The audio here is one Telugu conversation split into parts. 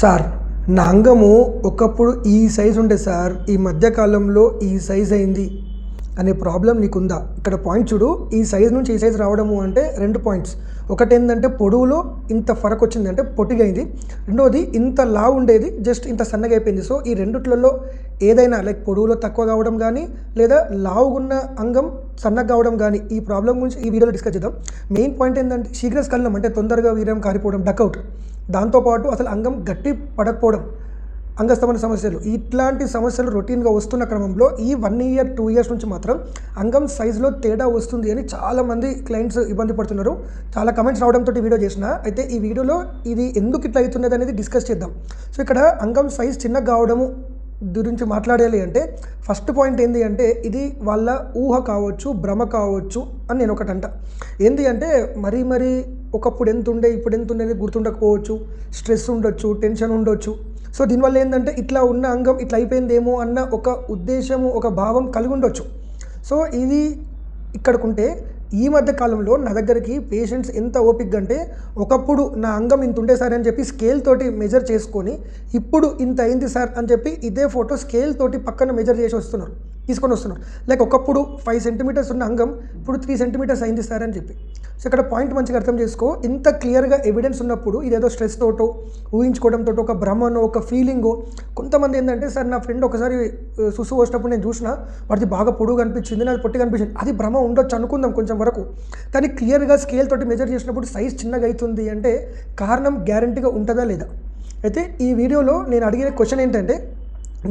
సార్ నా అంగము ఒకప్పుడు ఈ సైజ్ ఉండే సార్ ఈ మధ్యకాలంలో ఈ సైజ్ అయింది అనే ప్రాబ్లం నీకుందా? ఇక్కడ పాయింట్ చూడు ఈ సైజ్ నుంచి ఈ సైజ్ రావడము అంటే రెండు పాయింట్స్. ఒకటి ఏంటంటే పొడవులో ఇంత ఫరక్ వచ్చింది అంటే పొట్టిగైంది. రెండోది ఇంత లావు ఉండేది జస్ట్ ఇంత సన్నగా అయిపోయింది సో ఈ రెండిట్లలో ఏదైనా లైక్ పొడవులో తక్కువ కావడం కానీ లేదా లావుగున్న అంగం సన్నగా కావడం కానీ ఈ ప్రాబ్లం గురించి ఈ వీడియోలో డిస్కస్ చేద్దాం. మెయిన్ పాయింట్ ఏంటంటే శీఘ్రస్కలనం అంటే తొందరగా వీర్యం కారిపోవడం డక్అవుట్ దాంతోపాటు అసలు అంగం గట్టి పడకపోవడం అంగస్తమన సమస్యలు. ఇట్లాంటి సమస్యలు రొటీన్గా వస్తున్న క్రమంలో ఈ వన్ ఇయర్ టూ ఇయర్స్ నుంచి మాత్రం అంగం సైజులో తేడా వస్తుంది అని చాలామంది క్లయింట్స్ ఇబ్బంది పడుతున్నారు. చాలా కమెంట్స్ రావడంతో వీడియో చేసిన. అయితే ఈ వీడియోలో ఇది ఎందుకు ఇట్లా అవుతున్నది అనేది డిస్కస్ చేద్దాం. సో ఇక్కడ అంగం సైజ్ చిన్నగా కావడము గురించి మాట్లాడాలి అంటే ఫస్ట్ పాయింట్ ఏంటి అంటే ఇది వాళ్ళ ఊహ కావచ్చు భ్రమ కావచ్చు అని నేను ఒకటి అంట ఏంటి అంటే మరీ మరీ ఒకప్పుడు ఎంత ఉండే ఇప్పుడు ఎంత ఉండేది గుర్తుండకపోవచ్చు స్ట్రెస్ ఉండొచ్చు టెన్షన్ ఉండొచ్చు. సో దీనివల్ల ఏంటంటే ఇట్లా ఉన్న అంగం ఇట్లా అయిపోయిందేమో అన్న ఒక ఉద్దేశము ఒక భావం కలిగి ఉండొచ్చు. సో ఇది ఇక్కడికుంటే ఈ మధ్య కాలంలో నా దగ్గరికి పేషెంట్స్ ఎంత ఓపిక్ అంటే ఒకప్పుడు నా అంగం ఇంత ఉండే సార్ అని చెప్పి స్కేల్ తోటి మెజర్ చేసుకొని ఇప్పుడు ఇంత అయింది సార్ అని చెప్పి ఇదే ఫోటో స్కేల్ తోటి పక్కన మెజర్ చేసి వస్తున్నారు. తీసుకొని వస్తున్నారు లైక్ ఒకప్పుడు ఫైవ్ సెంటీమీటర్స్ ఉన్న అంగం ఇప్పుడు త్రీ సెంటీమీటర్స్ అయింది సార్ అని చెప్పి. సో ఇక్కడ పాయింట్ మంచిగా అర్థం చేసుకో. ఇంత క్లియర్గా ఎవిడెన్స్ ఉన్నప్పుడు ఇదేదో స్ట్రెస్ తోటో ఊహించుకోవడంతో ఒక భ్రమనో ఒక ఫీలింగో కొంతమంది ఏంటంటే సార్ నా ఫ్రెండ్ ఒకసారి సుసు వచ్చినప్పుడు నేను చూసిన వాడిది బాగా పొడుగు కనిపించింది నాది పొట్టి కనిపించింది అది భ్రమ ఉండొచ్చు అనుకుందాం కొంచెం వరకు. కానీ క్లియర్గా స్కేల్ తోటి మెజర్ చేసినప్పుడు సైజ్ చిన్నగా అవుతుంది అంటే కారణం గ్యారంటీగా ఉంటుందా లేదా? అయితే ఈ వీడియోలో నేను అడిగిన క్వశ్చన్ ఏంటంటే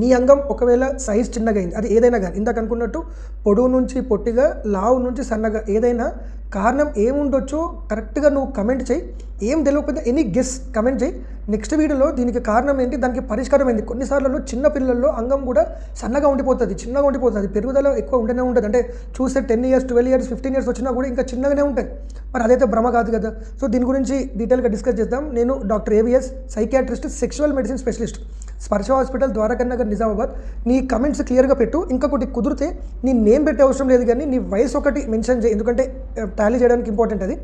నీ అంగం ఒకవేళ సైజ్ చిన్నగా అయింది అది ఏదైనా కానీ ఇందాక అనుకున్నట్టు పొడవు నుంచి పొట్టిగా లావు నుంచి సన్నగా ఏదైనా కారణం ఏముండొచ్చో కరెక్ట్గా నువ్వు కమెంట్ చేయి. ఏం తెలియకపోతే ఎనీ గెస్ కమెంట్ చేయి. నెక్స్ట్ వీడియోలో దీనికి కారణం ఏంటి? దానికి పరిష్కారం ఏంటి? కొన్నిసార్లు చిన్న పిల్లల్లో అంగం కూడా సన్నగా ఉండిపోతుంది చిన్నగా ఉండిపోతుంది పెరుగుదల ఎక్కువ ఉండనే ఉంటుంది అంటే చూస్తే ten years twelve years fifteen years వచ్చినా కూడా ఇంకా చిన్నగానే ఉంటాయి. మరి అదైతే భ్రమ కాదు కదా. సో దీని గురించి డీటెయిల్గా డిస్కస్ చేద్దాం. నేను doctor AVS psychiatrist sexual medicine specialist Sparsha hospital Dwarakanagar Nizamabad. నీ కమెంట్స్ క్లియర్గా పెట్టు. ఇంకొకటి కుదిరితే నీ నేమ్ పెట్టే అవసరం లేదు కానీ నీ వయసు ఒకటి మెన్షన్ చేయి. ఎందుకంటే టాలీ చేయడానికి ఇంపార్టెంట్ అది.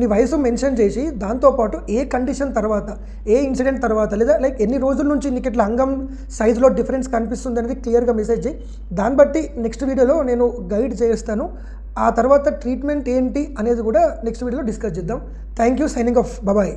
నీ వయసు మెన్షన్ చేసి దాంతోపాటు ఏ కండిషన్ తర్వాత ఏ ఇన్సిడెంట్ తర్వాత లేదా లైక్ ఎన్ని రోజుల నుంచి నీకు ఇట్లా అంగం సైజులో డిఫరెన్స్ కనిపిస్తుంది అనేది క్లియర్గా మెసేజ్ చేయి. దాన్ని బట్టి నెక్స్ట్ వీడియోలో నేను గైడ్ చేస్తాను. ఆ తర్వాత ట్రీట్మెంట్ ఏంటి అనేది కూడా నెక్స్ట్ వీడియోలో డిస్కస్ చేద్దాం. థ్యాంక్ యూ సైనింగ్ ఆఫ్ బాబాయ్